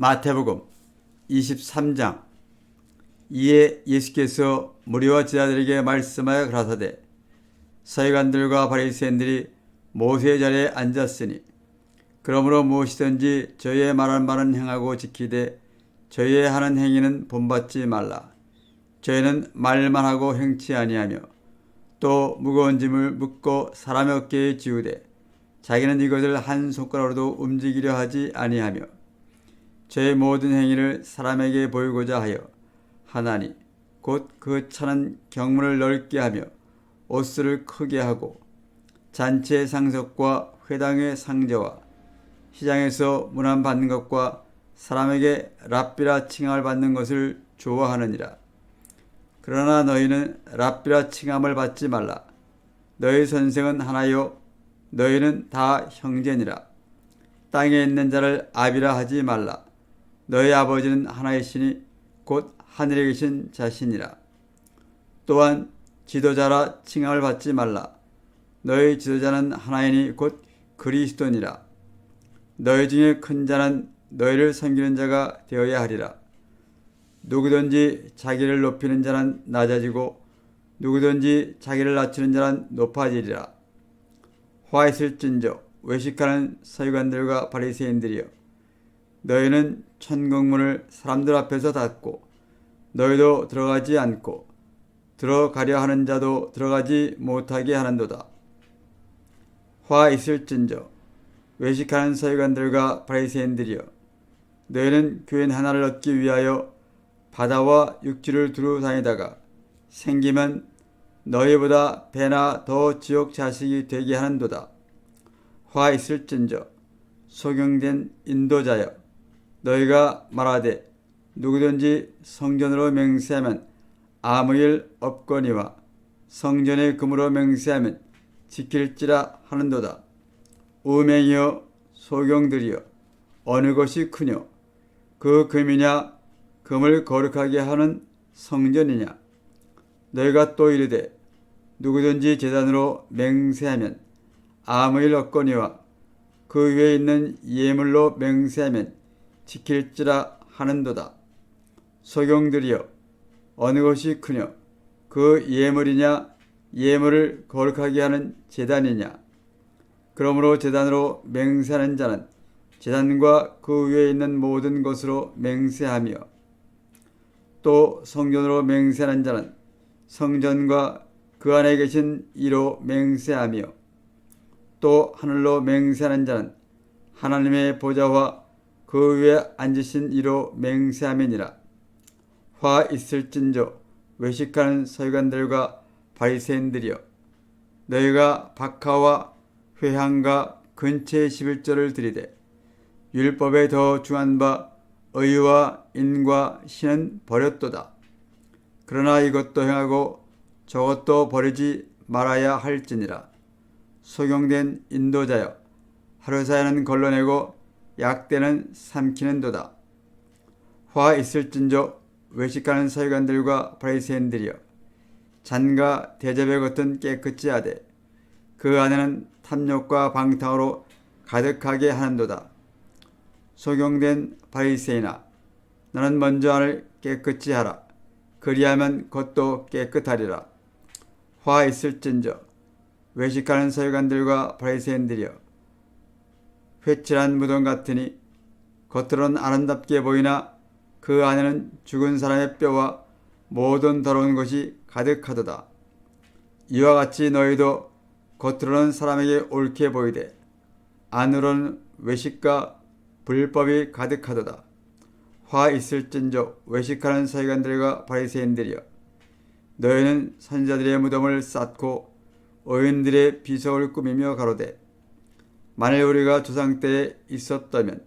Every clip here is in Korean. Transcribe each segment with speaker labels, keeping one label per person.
Speaker 1: 마태복음 23장. 이에 예수께서 무리와 제자들에게 말씀하여 가라사대 서기관들과 바리새인들이 모세의 자리에 앉았으니 그러므로 무엇이든지 저희의 말한 말은 행하고 지키되 저희의 하는 행위는 본받지 말라. 저희는 말만 하고 행치 아니하며 또 무거운 짐을 묶고 사람의 어깨에 지우되 자기는 이것을 한 손가락으로도 움직이려 하지 아니하며 저의 모든 행위를 사람에게 보이고자 하여 하나니 곧 그 차는 경문을 넓게 하며 옷수를 크게 하고 잔치의 상석과 회당의 상제와 시장에서 문안 받는 것과 사람에게 랍비라 칭함을 받는 것을 좋아하느니라. 그러나 너희는 랍비라 칭함을 받지 말라. 너희 선생은 하나요 너희는 다 형제니라. 땅에 있는 자를 아비라 하지 말라. 너희 아버지는 하나이시니 곧 하늘에 계신 자신이라. 또한 지도자라 칭함을 받지 말라. 너희 지도자는 하나이니 곧 그리스도니라. 너희 중에 큰 자는 너희를 섬기는 자가 되어야 하리라. 누구든지 자기를 높이는 자는 낮아지고 누구든지 자기를 낮추는 자는 높아지리라. 화 있을진저 외식하는 서기관들과 바리새인들이여 너희는 천국문을 사람들 앞에서 닫고 너희도 들어가지 않고 들어가려 하는 자도 들어가지 못하게 하는도다. 화 있을진저 외식하는 서기관들과 바리새인들이여 너희는 교인 하나를 얻기 위하여 바다와 육지를 두루 다니다가 생기면 너희보다 배나 더 지옥 자식이 되게 하는도다. 화 있을진저 소경된 인도자여 너희가 말하되 누구든지 성전으로 맹세하면 아무 일 없거니와 성전의 금으로 맹세하면 지킬지라 하는도다. 우맹이여 소경들이여 어느 것이 크뇨? 그 금이냐? 금을 거룩하게 하는 성전이냐? 너희가 또 이르되 누구든지 재단으로 맹세하면 아무 일 없거니와 그 위에 있는 예물로 맹세하면 지킬지라 하는도다. 소경들이여 어느 것이 크뇨 그 예물이냐 예물을 거룩하게 하는 재단이냐 그러므로 재단으로 맹세하는 자는 재단과 그 위에 있는 모든 것으로 맹세하며 또 성전으로 맹세하는 자는 성전과 그 안에 계신 이로 맹세하며 또 하늘로 맹세하는 자는 하나님의 보좌와 그 위에 앉으신 이로 맹세함이니라. 화 있을진저 외식하는 서기관들과 바리새인들이여 너희가 박하와 회향과 근처의 11절을 드리되 율법에 더 중한 바 의와 인과 신은 버렸도다. 그러나 이것도 행하고 저것도 버리지 말아야 할지니라. 소경된 인도자여 하루 사이는 걸러내고 약대는 삼키는도다. 화 있을진저 외식하는 서기관들과 바리새인들이여 잔과 대접의 것은 깨끗이 하되 그 안에는 탐욕과 방탕으로 가득하게 하는도다. 소경된 바리새인아 너는 먼저 안을 깨끗이 하라. 그리하면 겉도 깨끗하리라. 화 있을진저 외식하는 서기관들과 바리새인들이여 회칠한 무덤 같으니 겉으로는 아름답게 보이나 그 안에는 죽은 사람의 뼈와 모든 더러운 것이 가득하도다. 이와 같이 너희도 겉으로는 사람에게 옳게 보이되 안으로는 외식과 불법이 가득하도다. 화 있을진저 외식하는 서기관들과 바리새인들이여 너희는 선자들의 무덤을 쌓고 의인들의 비석을 꾸미며 가로되 만일 우리가 조상 때에 있었다면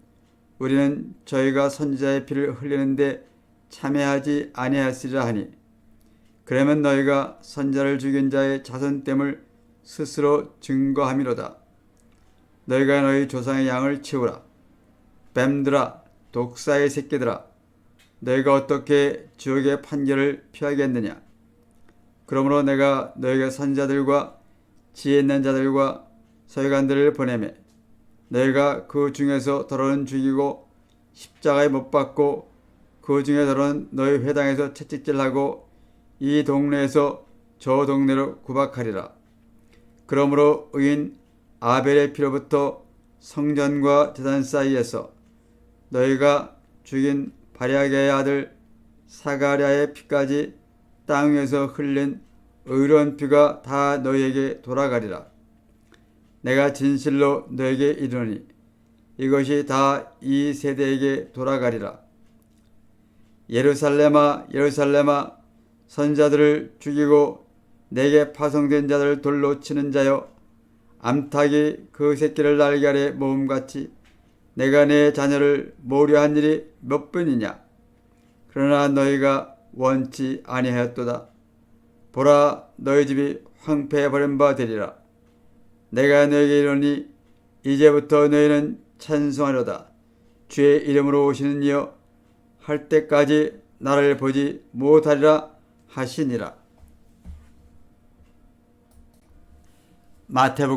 Speaker 1: 우리는 저희가 선지자의 피를 흘리는데 참여하지 아니하시리라 하니 그러면 너희가 선자를 죽인 자의 자선됨을 스스로 증거함이로다. 너희가 너희 조상의 양을 치우라. 뱀들아 독사의 새끼들아 너희가 어떻게 지옥의 판결을 피하겠느냐 그러므로 내가 너희가 선자들과 지혜 있는 자들과 서기관들을 보내매 너희가 그 중에서 더러운 죽이고 십자가에 못 박고 그 중에 더러는 너희 회당에서 채찍질하고 이 동네에서 저 동네로 구박하리라. 그러므로 의인 아벨의 피로부터 성전과 제단 사이에서 너희가 죽인 바리아게의 아들 사가랴의 피까지 땅 위에서 흘린 의로운 피가 다 너희에게 돌아가리라. 내가 진실로 너에게 이르노니 이것이 다 이 세대에게 돌아가리라. 예루살렘아 예루살렘아 선자들을 죽이고 내게 파송된 자들을 돌로 치는 자여 암탉이 그 새끼를 날개 아래 모음같이 내가 내 자녀를 모려한 일이 몇 번이냐? 그러나 너희가 원치 아니하였도다. 보라 너희 집이 황폐해 버린 바 되리라 내가 너에게 이르니 이제부터 너희는 찬송하려다. 주의 이름으로 오시는 이여 할 때까지 나를 보지 못하리라 하시니라. 마태복